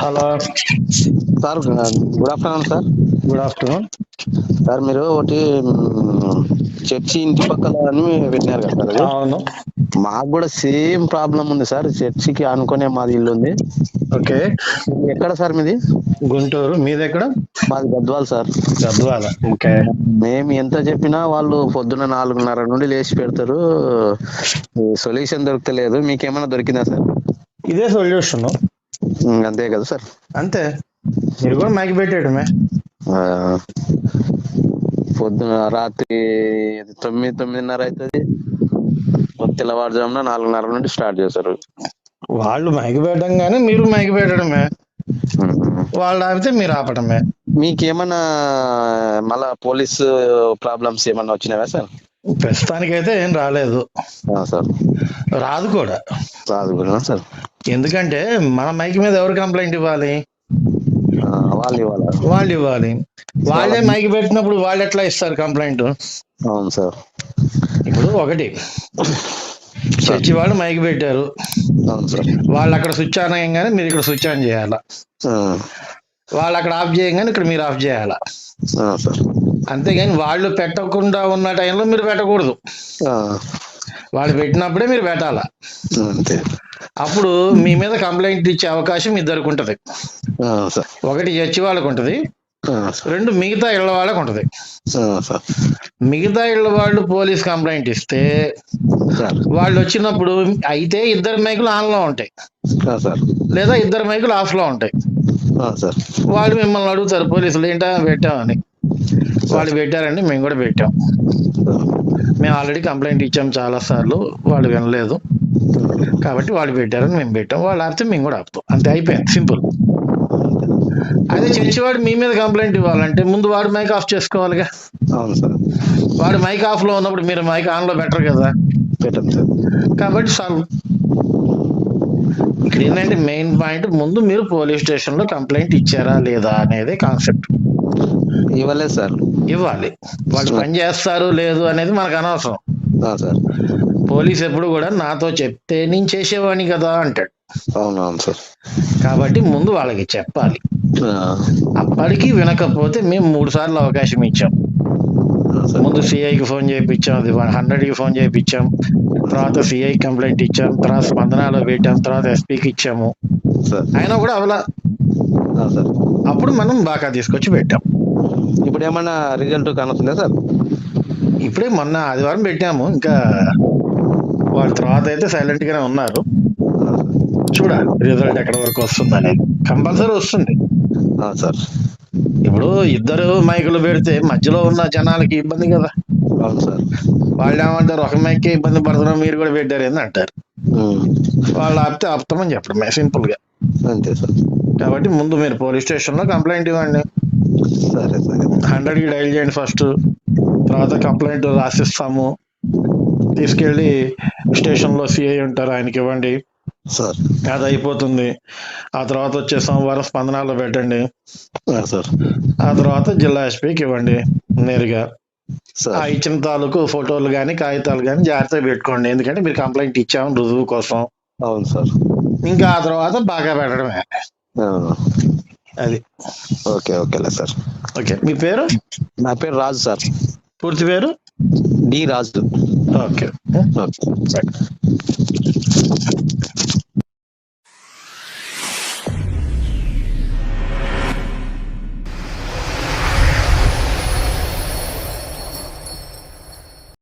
Hello. Sir good afternoon sir. Good afternoon. Sir మీరు ఒకటి church ఇంటి పక్కల అని పెట్టినారు కదా సార్ అవును. మాకు కూడా సేమ్ ప్రాబ్లం ఉంది సార్. చర్చికి అనుకునే మాది ఇల్లు ఉంది. ఓకే. ఎక్కడ సార్ మీది? గుంటూరు. మీది ఎక్కడ? మాది గద్వాల్ సార్. గద్వాల. ఓకే. మేము ఎంత చెప్పినా వాళ్ళు పొద్దున్న నాలుగున్నర నుండి లేచి పెడతారు. సొల్యూషన్ దొరకలేదు మీకేమైనా దొరికిందా సార్? ఇదే సొల్యూషన్. అంతే కదా సార్. అంతే. మీరు కూడా మైక్ పెట్టేయడమే. పొద్దున రాత్రి తొమ్మిది తొమ్మిదిన్నర అవుతుంది తెల్లవారుజామున నాలుగున్నర నుండి స్టార్ట్ చేస్తారు. వాళ్ళు మైక్ పెట్టడం కానీ మీరు మైక్ పెట్టడమే. వాళ్ళు ఆపితే మీరు ఆపడమే. మీకేమన్నా మళ్ళా పోలీస్ ప్రాబ్లమ్స్ ఏమన్నా వచ్చినాయా సార్? ప్రస్తుతానికైతే ఏం రాలేదు. ఆ, సార్. రాదు కూడా. రాదు కూడా సార్. ఎందుకంటే మన మైక్ మీద ఎవరు కంప్లైంట్ ఇవ్వాలి? వాళ్ళు ఇవ్వాలా. వాళ్ళు ఇవ్వాలి. వాళ్ళే మైక్ పెట్టినప్పుడు వాళ్ళు ఎట్లా ఇస్తారు కంప్లైంట్? అవును సార్. ఇప్పుడు ఒకటి. చర్చి వాళ్ళు మైక్ పెట్టారు. అవును సార్. వాళ్ళు అక్కడ స్విచ్ ఆన్ అయ్యంగానే మీరు ఇక్కడ స్విచ్ ఆన్ చేయాలా? వాళ్ళు అక్కడ ఆఫ్ చేయగానే ఇక్కడ మీరు ఆఫ్ చేయాలా? అంతేగాని వాళ్ళు పెట్టకుండా ఉన్న టైంలో మీరు పెట్టకూడదు. వాళ్ళు పెట్టినప్పుడే మీరు పెట్టాలా? అంతే. అప్పుడు మీ మీద కంప్లైంట్ ఇచ్చే అవకాశం ఇద్దరికి ఉంటుంది. ఒకటి చర్చి వాళ్ళకు ఉంటుంది. రెండు మిగతా ఇళ్ళ వాళ్ళకు ఉంటుంది. మిగతా ఇళ్ళ వాళ్ళు పోలీస్ కంప్లైంట్ ఇస్తే సార్. వాళ్ళు వచ్చినప్పుడు అయితే ఇద్దరు మైకులు ఆన్లో ఉంటాయి. ఆ, సార్. లేదా ఇద్దరు మైకులు ఆఫ్లో ఉంటాయి. ఆ, సార్. వాళ్ళు మిమ్మల్ని అడుగుతారు పోలీసులు ఏంటా పెట్టామని వాళ్ళు పెట్టారండి మేము కూడా పెట్టాం. మేము ఆల్రెడీ కంప్లైంట్ ఇచ్చాం చాలా సార్లు వాళ్ళు వినలేదు. కాబట్టి వాళ్ళు పెట్టారని మేము పెట్టాం. వాళ్ళు ఆపితే మేము కూడా ఆపుతాం. అంతే అయిపోయింది. సింపుల్. అదే చర్చి వాడు మీ మీద కంప్లైంట్ ఇవ్వాలంటే ముందు వాడు మైక్ ఆఫ్ చేసుకోవాలిగా. అవును సార్. వాడు మైక్ ఆఫ్లో ఉన్నప్పుడు మీరు మైక్ ఆన్లో బెటర్ కదా. పెట్టండి సార్. కాబట్టి సాల్వ్. ఇక్కడ ఏంటంటే మెయిన్ పాయింట్ ముందు మీరు పోలీస్ స్టేషన్లో కంప్లైంట్ ఇచ్చారా లేదా అనేది కాన్సెప్ట్. ఇవ్వలేదు సార్. ఇవ్వాలి. వాళ్ళు పని చేస్తారు లేదు అనేది మనకు అనవసరం. సార్. పోలీస్ ఎప్పుడు కూడా నాతో చెప్తే నేను చేసేవాడిని కదా అంటాడు. అవును అవును సార్. కాబట్టి ముందు వాళ్ళకి చెప్పాలి. అప్పటికి వినకపోతే మేము మూడు సార్లు అవకాశం ఇచ్చాం. ముందు సిఐకి ఫోన్ చేయించాం అది హండ్రెడ్కి ఫోన్ చేయించాం. తర్వాత సిఐ కంప్లైంట్ ఇచ్చాం తర్వాత స్పందనలో పెట్టాం తర్వాత ఎస్పీకి ఇచ్చాము. సార్. అయినా కూడా అవలా. అప్పుడు మనం బాగా తీసుకొచ్చి పెట్టాం. ఇప్పుడు ఏమన్నా రిజల్ట్ కానొస్తుందా సార్? ఇప్పుడే మొన్న ఆదివారం పెట్టాము. ఇంకా వాళ్ళ తర్వాత అయితే సైలెంట్ గానే ఉన్నారు. చూడాలి రిజల్ట్ ఎక్కడ వరకు వస్తుంది అనేది కంపల్సరీ వస్తుంది. సార్. ఇప్పుడు ఇద్దరు మైకులు పెడితే మధ్యలో ఉన్న జనాలకి ఇబ్బంది కదా. అవును సార్. వాళ్ళు ఏమంటారు? ఒక మైక్ ఇబ్బంది పడుతున్నాం మీరు కూడా పెట్టారు ఏంది అంటారు. వాళ్ళు ఆపితే ఆపుతామని చెప్పడమే సింపుల్గా. అంతే సార్. కాబట్టి ముందు మీరు పోలీస్ స్టేషన్లో కంప్లైంట్ ఇవ్వండి. సరే సరే. హండ్రెడ్కి డైల్ చేయండి ఫస్ట్ తర్వాత కంప్లైంట్ రాసిస్తాము. తీసుకెళ్ళి స్టేషన్లో సిఐ ఉంటారు ఆయనకి ఇవ్వండి. సార్. అది అయిపోతుంది. ఆ తర్వాత వచ్చే సోమవారం స్పందనాల్లో పెట్టండి. సార్. ఆ తర్వాత జిల్లా ఎస్పీకి ఇవ్వండి నేరుగా. ఆ ఇచ్చిన తాలూకు ఫోటోలు కానీ కాగితాలు కానీ జాగ్రత్తగా పెట్టుకోండి. ఎందుకంటే మీరు కంప్లైంట్ ఇచ్చాము రుజువు కోసం. అవును సార్. ఇంకా ఆ తర్వాత బాగా పెట్టడమే. అది. ఓకే ఓకేలే సార్. ఓకే. మీ పేరు? నా పేరు రాజు సార్. పూర్తి పేరు డి రాజు. ఓకే. ఓకే.